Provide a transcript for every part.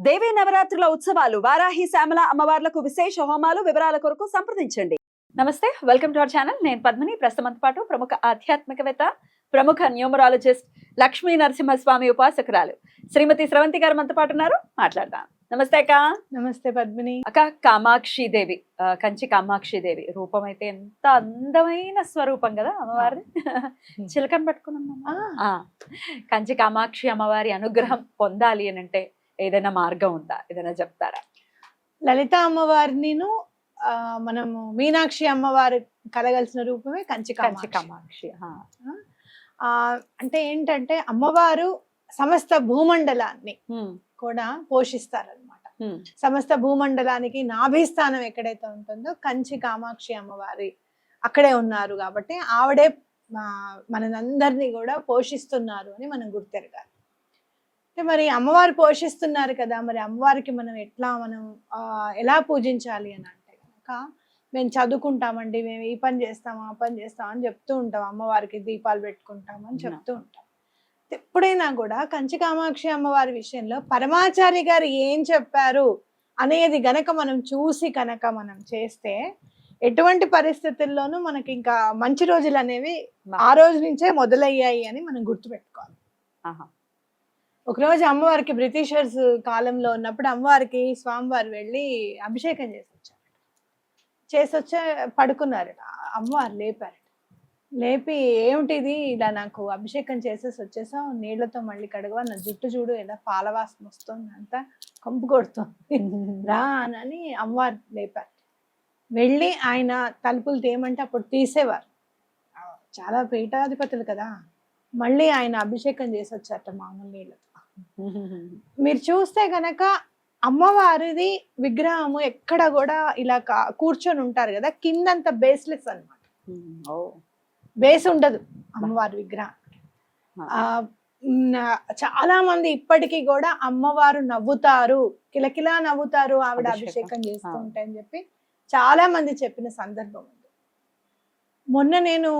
దేవీ నవరాత్రుల ఉత్సవాలు వారాహి శ్యామల అమ్మవార్లకు విశేష హోమాలు వివరాల కొరకు సంప్రదించండి. నమస్తే వెల్కమ్ టు అవర్ ఛానల్. నేను పద్మిని. ప్రస్తుతంతో పాటు ప్రముఖ ఆధ్యాత్మికవేత్త ప్రముఖ న్యూమరాలజిస్ట్ లక్ష్మీ నరసింహస్వామి ఉపాసకురాలు శ్రీమతి స్రవంతి గారు మనతో పాటు ఉన్నారు. మాట్లాడదాం. నమస్తే అక్క. నమస్తే పద్మిని. అక్క కామాక్షి దేవి కంచి కామాక్షి దేవి. రూపం అయితే ఎంత అందమైన స్వరూపం కదా అమ్మవారిది. చిలకని పట్టుకున్నాం ఆ, కంచి కామాక్షి అమ్మవారి అనుగ్రహం పొందాలి అని అంటే ఏదైనా మార్గం ఉందా? ఏదైనా చెప్తారా? లలిత అమ్మవారినిను ఆ, మనము మీనాక్షి అమ్మవారు కలగలిసిన రూపమే కంచి కంచి కామాక్షి. అంటే ఏంటంటే అమ్మవారు సమస్త భూమండలాన్ని కూడా పోషిస్తారనమాట సమస్త భూమండలానికి నాభిస్థానం ఎక్కడైతే ఉంటుందో కంచి కామాక్షి అమ్మవారి అక్కడే ఉన్నారు కాబట్టి ఆవిడే మనందరినీ కూడా పోషిస్తున్నారు అని మనం గుర్తెరగాలి. మరి అమ్మవారు పోషిస్తున్నారు కదా మరి అమ్మవారికి మనం ఎట్లా మనం ఎలా పూజించాలి అని అంటే కనుక మేము చదువుకుంటామండి మేము ఈ పని చేస్తాం ఆ పని చేస్తాం అని చెప్తూ ఉంటాం. అమ్మవారికి దీపాలు పెట్టుకుంటాం అని చెప్తూ ఉంటాం. ఎప్పుడైనా కూడా కంచి కామాక్షి అమ్మవారి విషయంలో పరమాచారి గారు ఏం చెప్పారు అనేది గనక మనం చూసి కనుక మనం చేస్తే ఎటువంటి పరిస్థితుల్లోనూ మనకి ఇంకా మంచి రోజులు అనేవి ఆ రోజు నుంచే మొదలయ్యాయి అని మనం గుర్తుపెట్టుకోవాలి. ఆహా. ఒకరోజు అమ్మవారికి బ్రిటిషర్స్ కాలంలో ఉన్నప్పుడు అమ్మవారికి స్వామివారు వెళ్ళి అభిషేకం చేసి వచ్చారు చేసి వచ్చే పడుకున్నారు అమ్మవారు లేపారట. లేపి ఏమిటిది ఇలా నాకు అభిషేకం చేసేసి వచ్చేసాం నీళ్ళతో మళ్ళీ కడగవా? నా జుట్టు చూడు ఏదో పాలవాసన వస్తుంది అంతా కంపు కొడుతుంది. రా అని అమ్మవారు లేపారు వెళ్ళి ఆయన తలుపులు తీయమంటే అప్పుడు తీసేవారు. చాలా పీఠాధిపతులు కదా. మళ్ళీ ఆయన అభిషేకం చేసి వచ్చారట మామూలు నీళ్ళతో మీరు చూస్తే గనక అమ్మవారిది విగ్రహము ఎక్కడ కూడా ఇలా కూర్చొని ఉంటారు కదా కిందంత బేస్లెస్ ఓ. బేస్ ఉండదు అమ్మవారి విగ్రహం. చాలా మంది ఇప్పటికీ కూడా అమ్మవారు నవ్వుతారు కిలకిలా నవ్వుతారు ఆవిడ అభిషేకం. చేస్తూ. ఉంటాయని చెప్పి చాలా మంది చెప్పిన సందర్భం ఉంది. మొన్న నేను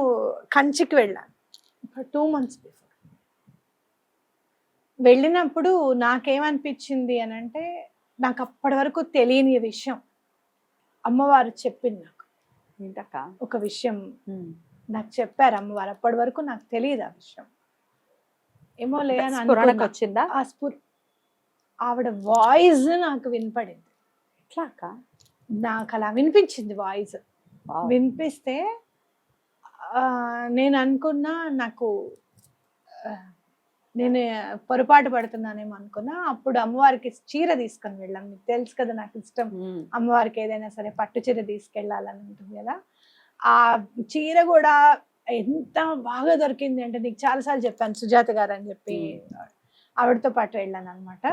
కంచికి వెళ్ళాను. టూ మంత్స్ బిఫోర్ వెళ్ళినప్పుడు నాకేమనిపించింది అని అంటే నాకు అప్పటి వరకు తెలియని విషయం. అమ్మవారు చెప్పింది నాకు. ఏంటక్క? ఒక విషయం. నాకు చెప్పారు అమ్మవారు. అప్పటి వరకు నాకు తెలియదు ఆ విషయం. ఏమో లే అని స్ఫురణకు అనుకున్నా. వచ్చిందా? ఆ స్ఫుర్ ఆవిడ వాయిస్ నాకు వినపడింది. ఎట్లా అక్క? నాకు అలా వినిపించింది వాయిస్. వినిపిస్తే నేను అనుకున్నా నాకు నేను పొరపాటు పడుతున్నానేమో అనుకున్నా. అప్పుడు అమ్మవారికి చీర తీసుకొని వెళ్ళాం. మీకు తెలుసు కదా నాకు ఇష్టం. అమ్మవారికి ఏదైనా సరే పట్టు చీర తీసుకెళ్ళాలని ఉంటుంది కదా. ఆ చీర కూడా ఎంత బాగా దొరికింది అంటే నీకు చాలాసార్లు చెప్పాను సుజాత గారు అని చెప్పి ఆవిడతో పాటు వెళ్ళాను అనమాట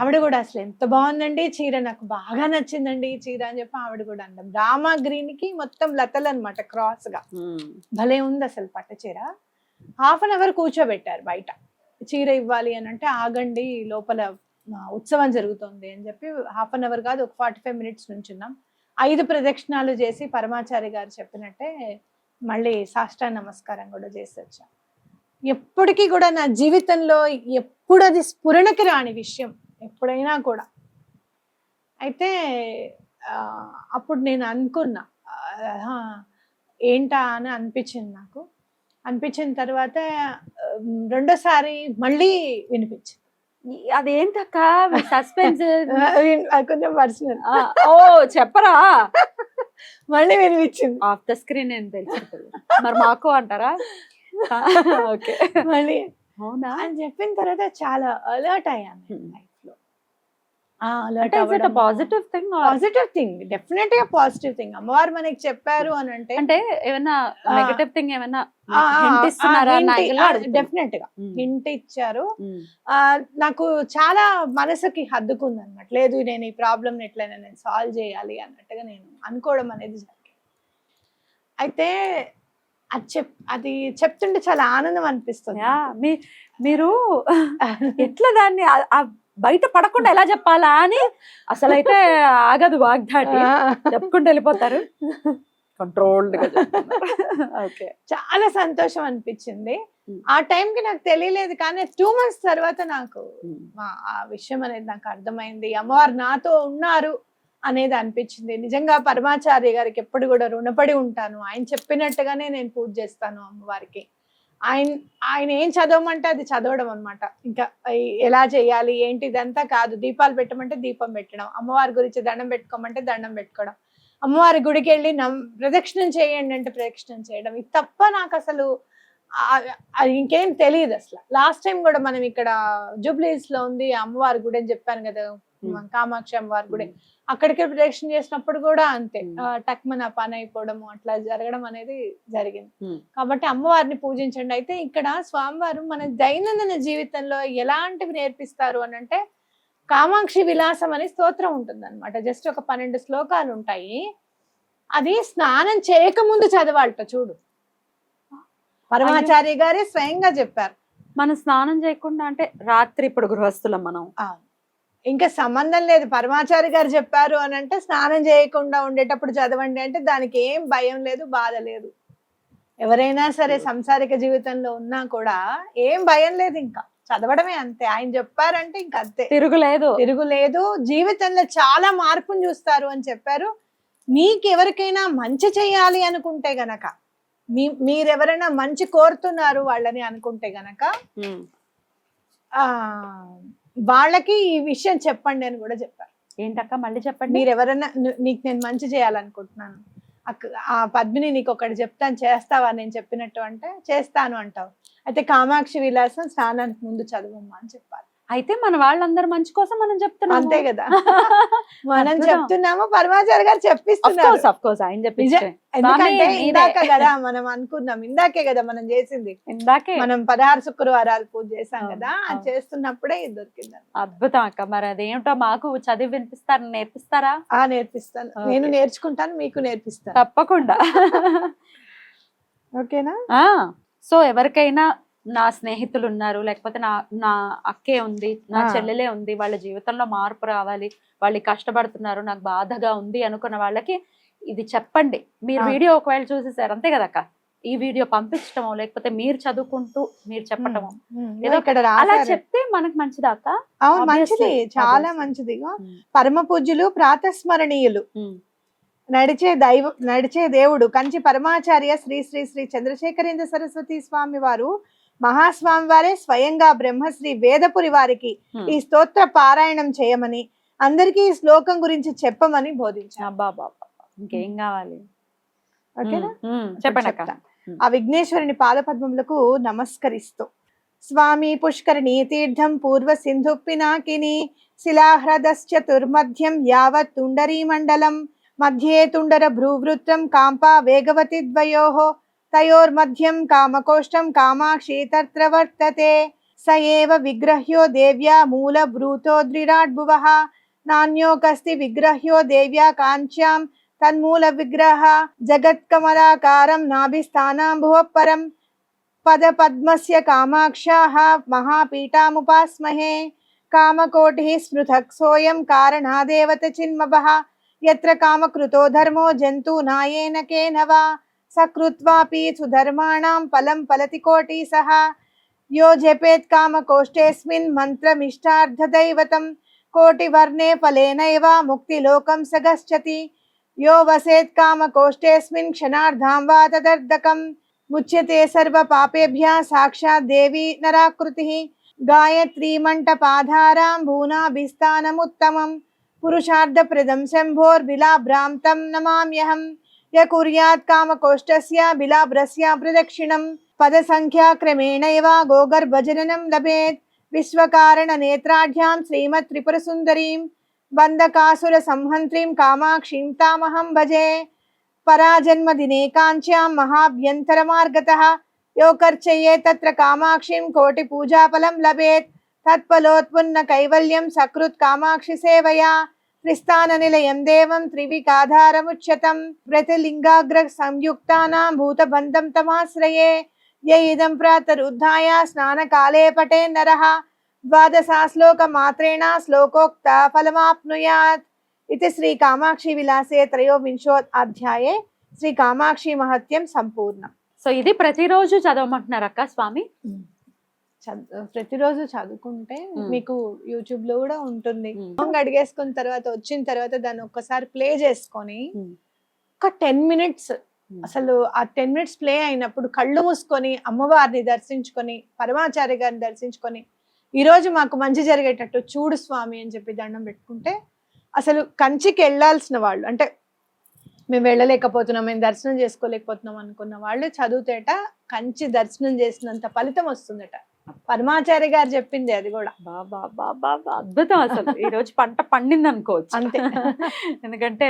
ఆవిడ కూడా అసలు ఎంత బాగుందండి చీర నాకు బాగా నచ్చిందండి ఈ చీర అని చెప్పి ఆవిడ కూడా అంటాం రామా గ్రీన్కి మొత్తం లతలు అనమాట క్రాస్గా భలే ఉంది అసలు పట్టు చీర. హాఫ్ అన్ అవర్ కూర్చోబెట్టారు బయట. చీర ఇవ్వాలి అని అంటే ఆగండి లోపల ఉత్సవం జరుగుతుంది అని చెప్పి హాఫ్ అన్ అవర్ కాదు ఒక ఫార్టీ ఫైవ్ మినిట్స్ నుంచున్నాం ఐదు ప్రదక్షిణాలు చేసి పరమాచారి గారు చెప్పినట్టే మళ్ళీ సాష్టా నమస్కారం కూడా చేసి వచ్చాం. ఎప్పటికీ కూడా నా జీవితంలో ఎప్పుడు అది స్ఫురణకి రాని విషయం ఎప్పుడైనా కూడా. అయితే అప్పుడు నేను అనుకున్నా ఏంటా అని అనిపించింది నాకు. అనిపించిన తర్వాత రెండోసారి మళ్ళీ వినిపించింది. అదేంటక్క? సస్పెన్స్ కొంచెం పర్సనల్ ఓ చెప్పరా? మళ్ళీ వినిపించింది. ఆఫ్ ద స్క్రీన్ నేను తెలుసుకుంటుంది మరి మాకు అంటారా? ఓకే. మళ్ళీ అవునా? అని చెప్పిన తర్వాత చాలా అలర్ట్ అయ్యాను Hmm. లైఫ్లో అలర్ట్ అంటే it positive thing positive thing డెఫినెట్గా పాజిటివ్ థింగ్ అమ్మవారు మనకి చెప్పారు అని అంటే అంటే ఏమైనా నెగటివ్ థింగ్ ఏమైనా. డెఫినెట్గా. హింట్ ఇచ్చారు. ఉమ్, ఆ, నాకు చాలా మనసుకి హద్దుకుంది అనమాట లేదు నేను ఈ ప్రాబ్లమ్ ఎట్లయినా నేను సాల్వ్ చేయాలి అన్నట్టుగా నేను అనుకోవడం అనేది జరిగింది. అయితే అది చెప్ అది చెప్తుంటే చాలా ఆనందం అనిపిస్తుంది మీ మీరు ఎట్లా దాన్ని బయట పడకుండా ఎలా చెప్పాలా అని అసలైతే ఆగదు వాగ్దాటి. ఆ, చెప్పుకుంటూ వెళ్ళిపోతారు. కంట్రోల్డ్గా ఓకే. చాలా సంతోషం అనిపించింది. Mm. ఆ టైంకి నాకు తెలియలేదు కానీ టూ మంత్స్ తర్వాత నాకు మా- ఆ విషయం అనేది నాకు అర్థమైంది. అమ్మవారు నాతో ఉన్నారు అనేది అనిపించింది. నిజంగా పరమాచార్య గారికి ఎప్పుడు కూడా రుణపడి ఉంటాను. ఆయన చెప్పినట్టుగానే నేను పూజ చేస్తాను అమ్మవారికి. ఆయన ఆయన ఏం చదవమంటే అది చదవడం అన్నమాట. ఇంకా ఎలా చేయాలి ఏంటి ఇదంతా కాదు. దీపాలు పెట్టమంటే దీపం పెట్టడం అమ్మవారి గురించి దండం పెట్టుకోమంటే దండం పెట్టుకోవడం. అమ్మవారి గుడికి వెళ్ళి నమ్ ప్రదక్షిణం చేయండి అంటే ప్రదక్షిణం చేయడం. ఇది తప్ప నాకు అసలు ఇంకేం తెలియదు అసలు. లాస్ట్ టైం కూడా మనం ఇక్కడ జూబ్లీస్లో ఉంది అమ్మవారి గుడి అని చెప్పాను కదా మన కామాక్షి అమ్మవారి గుడి. అక్కడికి ప్రదక్షిణ చేసినప్పుడు కూడా అంతే. Hmm. ఆ, టక్మన పని అయిపోవడము అట్లా జరగడం అనేది జరిగింది. Hmm. కాబట్టి అమ్మవారిని పూజించండి. అయితే ఇక్కడ స్వామివారు మన దైనందిన జీవితంలో ఎలాంటివి నేర్పిస్తారు అని అంటే కామాక్షి విలాసం అనే స్తోత్రం ఉంటుంది అనమాట జస్ట్ ఒక పన్నెండు శ్లోకాలు ఉంటాయి. అది స్నానం చేయకముందు చదవాలట చూడు. పరమాచార్య గారే స్వయంగా చెప్పారు. మనం స్నానం చేయకుండా అంటే రాత్రి ఇప్పుడు గృహస్థులం మనం. ఇంకా సంబంధం లేదు. పరమాచారి గారు చెప్పారు అని అంటే స్నానం చేయకుండా ఉండేటప్పుడు చదవండి అంటే దానికి ఏం భయం లేదు బాధ లేదు. ఎవరైనా సరే సంసారిక జీవితంలో ఉన్నా కూడా ఏం భయం లేదు ఇంకా. చదవడమే అంతే. ఆయన చెప్పారంటే ఇంక అంతే. తిరుగులేదు తిరుగులేదు జీవితంలో చాలా మార్పును చూస్తారు అని చెప్పారు. మీకు ఎవరికైనా మంచి చేయాలి అనుకుంటే గనక మీ మీరెవరైనా మంచి కోరుతున్నారు వాళ్ళని అనుకుంటే గనక వాళ్ళకి ఈ విషయం చెప్పండి అని కూడా చెప్పారు. ఏంటక్క మళ్ళీ చెప్పండి? మీరు ఎవరైనా నీకు నేను మంచి చేయాలనుకుంటున్నాను. అక్క ఆ పద్మిని నీకు ఒకటి చెప్తాను చేస్తావా నేను చెప్పినట్టు అంటే చేస్తాను అంటావు. అయితే కామాక్షి విలాసం స్నానానికి ముందు చదువమ్మా అని చెప్పాలి. అయితే మన వాళ్ళందరూ మంచి కోసం మనం చెప్తున్నాం అంతే కదా. మనం. చెప్తున్నాము పరమాచారి గారు చెప్పిస్తున్నారు. కోర్స్ ఆయన ఎందుకంటే. ఇందాక కదా మనం అనుకున్నాం ఇందాకే కదా మనం చేసింది. ఇందాకే. మనం పదహారు శుక్రవారాలు పూజ చేసాం కదా అది. చేస్తున్నప్పుడే ఇది దొరికింది అద్భుతం అక్క మరి అదేమిటో మాకు చదివి వినిపిస్తారా నేర్పిస్తారా? ఆ నేర్పిస్తాను. నేను నేర్చుకుంటాను మీకు నేర్పిస్తాను. తప్పకుండా. ఓకేనా? సో ఎవరికైనా నా స్నేహితులు ఉన్నారు లేకపోతే నా నా అక్కే ఉంది నా. చెల్లెలే ఉంది వాళ్ళ జీవితంలో మార్పు రావాలి వాళ్ళు కష్టపడుతున్నారు నాకు బాధగా ఉంది అనుకున్న వాళ్ళకి ఇది చెప్పండి మీరు. వీడియో ఒకవేళ చూసేసారు అంతే కదక్క ఈ వీడియో పంపించటమో లేకపోతే మీరు చదువుకుంటూ మీరు చెప్పటమో ఏదో ఇక్కడ అలా. చెప్తే మనకు మంచిదా అక్క అవును మంచిది చాలా. మంచిది. పరమ పూజ్యులు ప్రాతస్మరణీయులు. నడిచే దైవ నడిచే దేవుడు కంచి పరమాచార్య శ్రీ శ్రీ శ్రీ చంద్రశేఖరేంద్ర సరస్వతి స్వామి వారు మహాస్వామి వారే స్వయంగా బ్రహ్మశ్రీ వేదపురి వారికి. ఈ స్తోత్ర పారాయణం చేయమని అందరికీ ఈ శ్లోకం గురించి చెప్పమని బోధించారు. అబ్బా బాబా ఇంకేం కావాలి? ఓకేనా? ఉమ్, ఉమ్, చెప్పండి అక్క. చెప్తా. ఆ విఘ్నేశ్వరుని పాదపద్మములకు నమస్కరిస్తూ స్వామి పుష్కరిణీ తీర్థం పూర్వ సింధు పినాకిని శిలాహ్రదశ్చతుర్మధ్యం యావత్ తుండరీ మండలం మధ్యే తుండర భ్రూవృత్తం కాంపా వేగవతి ద్వయోః तयोर्मध्यं कामकोष्ठं कामाक्षी तत्र वर्तते। स एव विग्रह्यो देव्या मूलभ्रूतो दृढाड्भुवः। नान्योकस्ति विग्रह्यो देव्या काञ्च्यां तन्मूलविग्रहः। जगत्कमलाकारं नाभिस्थानाम्भुवः परं पदपद्मस्य कामाक्षाः महापीठामुपास्महे। कामकोटिः स्मृतः सोऽयं कारणादेवत चिन्मवः यत्र कामकृतो धर्मो जन्तु नायेन केन वा सकृत्वापि सुधर्माणां फलं फलति कोटिसः। यो जपेत् कामकोष्ठेऽस्मिन् मन्त्रमिष्टार्धदैवतं। कोटिवर्णे फलेनैव मुक्तिलोकं स गच्छति यो वसेत् कामकोष्ठेऽस्मिन् क्षणार्धां वा तदर्धकं। मुच्यते सर्वपापेभ्यः साक्षात् देवी नराकृतिः। गायत्रीमण्टपाधारां भूनाभिस्थानमुत्तमं। पुरुषार्धप्रदं शम्भोर्विलाभ्रां तं नमाम्यहम्। य कुर्यात् कामकोष्ठस्य बिलाभ्रस्य प्रदक्षिणं पदसङ्ख्याक्रमेणैव गोगर्भजननं लभेत् विश्वकारणनेत्राढ्यां श्रीमत्त्रिपुरसुन्दरीं बन्धकासुर संहन्त्रीं कामाक्षीं तामहं भजे पराजन्मदिने काञ्च्यां महाभ्यन्तरमार्गतः यो कर्चये तत्र कामाक्षीं कोटिपूजाफलं लभेत् तत्फलोत्पन्न कैवल्यं सकृत् कामाक्षि క్రిస్తాన నిలయం దేవం త్రివిక ఆధారముచ్చతం ప్రతి లింగాగ్ర ప్రతిలింగాగ్ర భూత బంధం తమాశ్రయే. య ఇదం ప్రాతరుద్ధాయ స్నానకాలే పటే నరః. ద్వాదశాశ్లోకమాత్రేణ శ్లోకోక్త ఫలమాప్నుయాత్. ఇది శ్రీ కామాక్షి విలాసే త్రయోవింశో అధ్యాయే. శ్రీ కామాక్షి మహత్యం సంపూర్ణం. సో ఇది ప్రతిరోజు చదవమంటున్నారక్క స్వామి? ప్రతిరోజు చదువుకుంటే. మీకు యూట్యూబ్లో కూడా ఉంటుంది. సాంగ్ అడిగేసుకున్న తర్వాత వచ్చిన తర్వాత దాన్ని ఒక్కసారి ప్లే చేసుకొని. ఒక టెన్ మినిట్స్ అసలు ఆ టెన్ మినిట్స్ ప్లే అయినప్పుడు కళ్ళు మూసుకొని అమ్మవారిని దర్శించుకొని పరమాచార్య గారిని దర్శించుకొని ఈ రోజు మాకు మంచి జరిగేటట్టు చూడు స్వామి అని చెప్పి దండం పెట్టుకుంటే అసలు కంచికి వెళ్ళాల్సిన వాళ్ళు అంటే మేము వెళ్ళలేకపోతున్నాం మేము దర్శనం చేసుకోలేకపోతున్నాం అనుకున్న వాళ్ళు చదువుతేట కంచి దర్శనం చేసినంత ఫలితం వస్తుందట పరమాచార్య గారు చెప్పింది అది కూడా. బాబా బాబా అద్భుతం అసలు. ఈ రోజు పంట పండింది అనుకోవచ్చు అంతే. ఎందుకంటే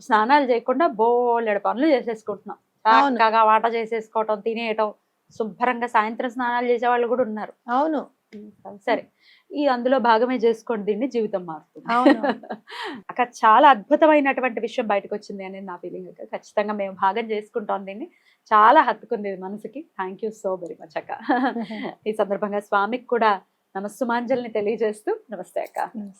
స్నానాలు చేయకుండా బోలెడు పనులు చేసేసుకుంటున్నాం. చక్కగా వాట చేసేసుకోవటం తినేయటం శుభ్రంగా సాయంత్రం స్నానాలు చేసే వాళ్ళు కూడా ఉన్నారు. అవును. సరే. ఈ అందులో భాగమే చేసుకోండి దీన్ని జీవితం మారుతుంది. అక్కడ చాలా అద్భుతమైనటువంటి విషయం బయటకు వచ్చింది అనేది నా ఫీలింగ్ ఖచ్చితంగా మేము భాగం చేసుకుంటాం దీన్ని. చాలా హత్తుకుంది మనసుకి. Thank you so very much అక్క. ఈ సందర్భంగా స్వామికి కూడా నమస్సుమాంజల్ని తెలియజేస్తూ నమస్తే అక్క.